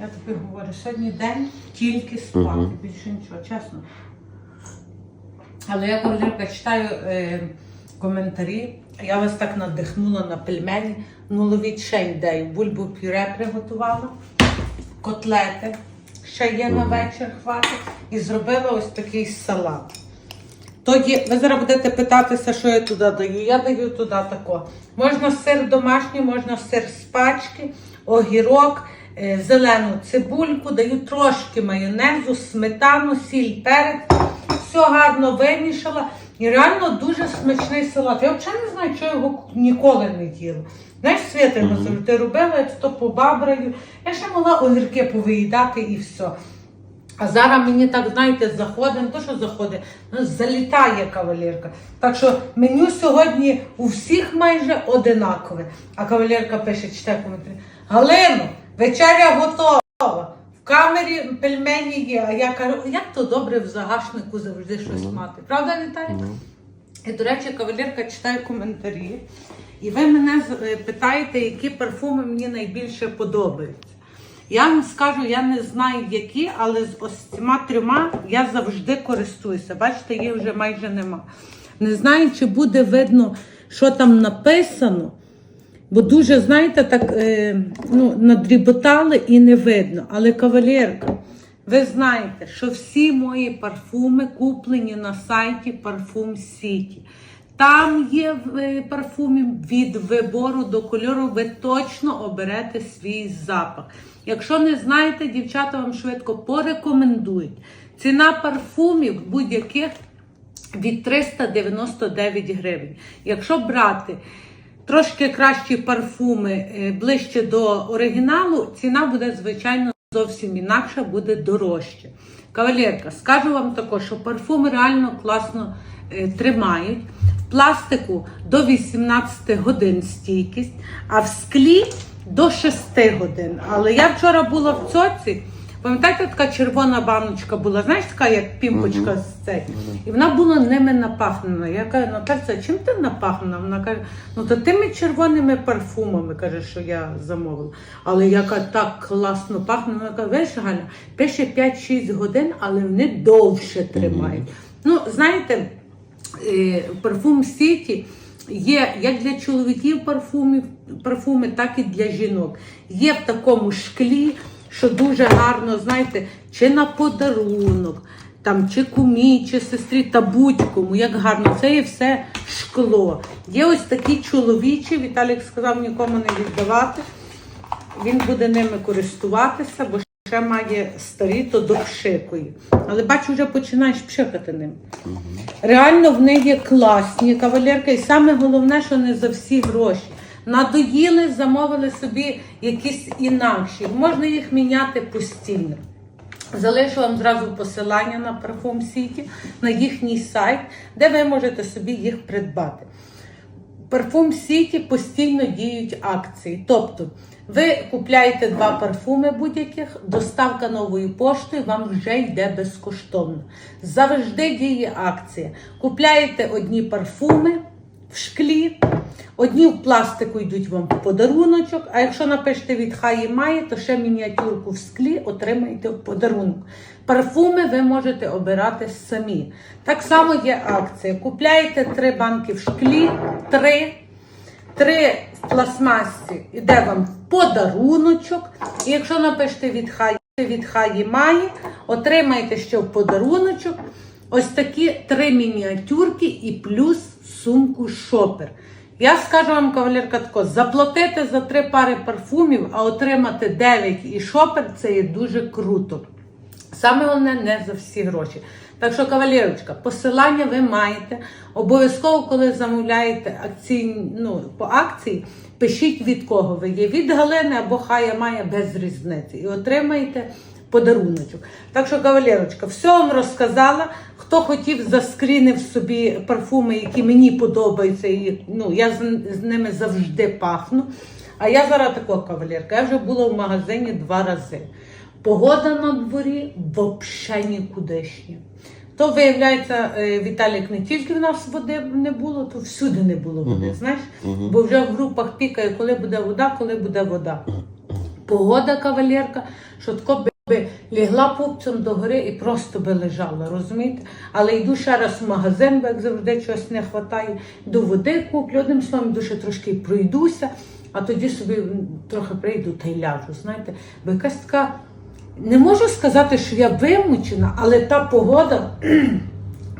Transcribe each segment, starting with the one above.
Я тобі говорю, сьогодні день тільки спати, Мгм. більше нічого, чесно. Але я кавалерка читаю е, коментарі. Я вас так надихнула на пельмені. Ну, ловіть ще ідею. Бульбу пюре приготувала, котлети. Ще є на вечір хватить. І зробила ось такий салат. То є, ви зараз будете питатися, що я туди даю. Я даю туди тако. Можна сир домашній, можна сир з пачки, огірок, зелену цибульку, даю трошки майонезу, сметану, сіль, перець. Все гарно вимішала. І реально дуже смачний салат. Я взагалі не знаю, чого його ніколи не їла. Знаєш, Свята його завжди робила, я то побабраю. Я ще могла огірки повиїдати і все. А зараз мені так, знаєте, заходить, не то, що заходить, ну, залітає кавалерка. Так що меню сьогодні у всіх майже одинакове. А кавалерка пише, читає коментарі. Галино, вечеря готова. В камері пельмені є. А я кажу, як то добре в загашнику завжди щось мати. Правда, Віталій? Ну. І, до речі, кавалерка читає коментарі. І ви мене е, питаєте, які парфуми мені найбільше подобаються. Я вам скажу, я не знаю які, але з ось цими трьома я завжди користуюся. Бачите, їх вже майже нема. Не знаю, чи буде видно, що там написано. Бо дуже, знаєте, так е, ну, надріботали і не видно. Але кавалерка, ви знаєте, що всі мої парфуми куплені на сайті Parfum City. Там є е, парфуми від вибору до кольору, ви точно оберете свій запах. Якщо не знаєте, дівчата вам швидко порекомендують. Ціна парфумів будь-яких від 399 гривень. Якщо брати трошки кращі парфуми е, ближче до оригіналу, ціна буде, звичайно, зовсім інакша, буде дорожче. Кавалерка, скажу вам також, що парфуми реально класно е, тримають. В пластику до 18 годин стійкість, а в склі до 6 годин. Але я вчора була в цоці. Пам'ятаєте, така червона баночка була, знаєш, така як пімпочка з цей. І вона була ними напахнена. Я кажу, Натальця, чим ти напахнена? Вона каже, ну то тими червоними парфумами, каже, що я замовила. Але яка так класно пахне. Вона каже, весь Галя, пише 5-6 годин, але вони довше тримають. Ну, знаєте, е, парфум Сіті є як для чоловіків парфумів, парфуми, так і для жінок. Є в такому шклі, що дуже гарно, знаєте, чи на подарунок, там, чи кумі, чи сестрі, та будь-кому, як гарно. Це є все шкло. Є ось такі чоловічі, Віталік сказав нікому не віддавати. Він буде ними користуватися, бо ще має старі, то допшикує. Але бачу, вже починаєш пшикати ним. Реально в них є класні кавалерки, і саме головне, що не за всі гроші. Надоїли, замовили собі якісь інакші. Можна їх міняти постійно. Залишу вам зразу посилання на Parfum City, на їхній сайт, де ви можете собі їх придбати. Парфум Сіті постійно діють акції. Тобто, ви купляєте два парфуми будь-яких, доставка новою поштою вам вже йде безкоштовно. Завжди діє акція. Купляєте одні парфуми в шклі, одні в пластику йдуть вам в подаруночок. А якщо напишете від Хаї Має, то ще мініатюрку в склі отримаєте в подарунок. Парфуми ви можете обирати самі. Так само є акція. Купляєте три банки в шклі, три, три в пластмасі, іде вам в подаруночок. І якщо напишете від Хаї, від Хаї Маї, отримаєте ще в подаруночок ось такі три мініатюрки і плюс сумку шопер. Я скажу вам, кавалерка, тако, заплатити за три пари парфумів, а отримати 9 і шопер це є дуже круто. Саме головне не за всі гроші. Так що, кавалерочка, посилання ви маєте. Обов'язково, коли замовляєте акційні, ну, по акції, пишіть від кого ви є. Від Галини або Хая має без різниці. І отримаєте подаруночок. Так що, кавалерочка, все вам розказала. Хто хотів, заскрінив собі парфуми, які мені подобаються, і ну, я з, з ними завжди пахну. А я зараз така кавалерка. Я вже була в магазині два рази. Погода на дворі взагалі нікудишня. То, виявляється, е, Віталік не тільки в нас води не було, то всюди не було води. Знаєш? Бо вже в групах пікає, коли буде вода, коли буде вода. погода кавалерка, що тако би, лягла пупцем до гори і просто би лежала, розумієте? Але йду ще раз в магазин, бо як завжди чогось не вистачає, до води куплю, одним словом, дуже трошки пройдуся, а тоді собі трохи прийду та й ляжу, знаєте, бо якась така. Не можу сказати, що я вимучена, але та погода,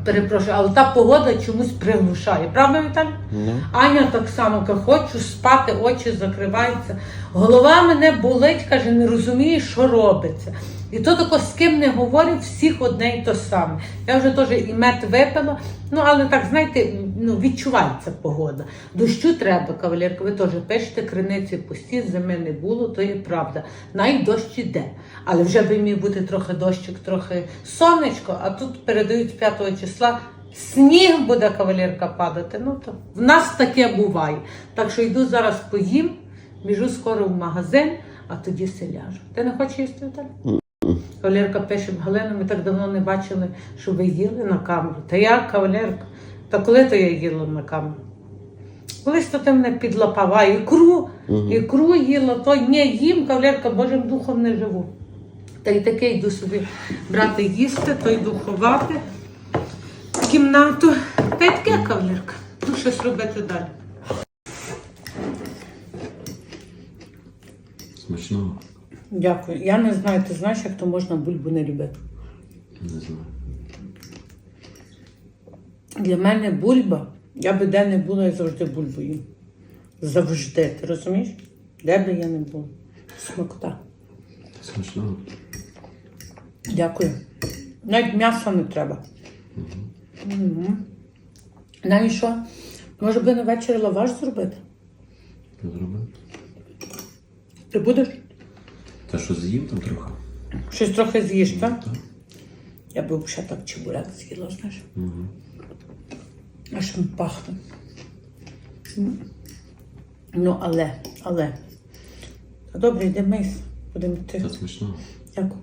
перепрошую, але та погода чомусь приглушає. Правда, Віталій? Ну, Аня так само каже, хочу спати, очі закриваються. Голова мене болить, каже, не розуміє, що робиться. І то тако з ким не говорю, всіх одне й то саме. Я вже теж і мед випила, ну але так, знаєте, ну, відчувається погода. Дощу треба, кавалерка, ви теж пишете, криниці пусті, зими не було, то є правда. Навіть дощ іде. Але вже би міг бути трохи дощик, трохи сонечко, а тут передають 5 числа Сніг буде кавалерка падати. Ну то в нас таке буває. Так що йду зараз поїм, біжу скоро в магазин, а тоді се ляжу. Ти не хочеш їсти Віталій? Кавалерка пише Галина, ми так давно не бачили, що ви їли на камеру. Та я кавалерка. Та коли то я їла на? Колись то ти мене підлапав, а ікру, ікру їла, то ні, їм, кавалерка, Божим духом не живу. Та й таке йду собі брати їсти, то йду ховати в кімнату. Та й таке кавалерка. Ну, щось робити далі. смачного. Дякую. Я не знаю, ти знаєш, як то можна бульбу не любити. Не знаю. Для мене бульба, я би де не була, я завжди бульбу їм. Завжди, ти розумієш? Де би я не була. Смакота. Смачного. Дякую. Навіть м'яса не треба. Угу. Навіть що? Може би на вечір лаваш зробити? Зробив. Ти будеш? Та що з'їм там трохи? Щось трохи з'їш, так? Так. Я би взагалі так чебурек з'їла, знаєш. Угу. Аж він пахне. Ну, але, але. Добре, йде мийся. Будемо йти. Та смачного. Дякую.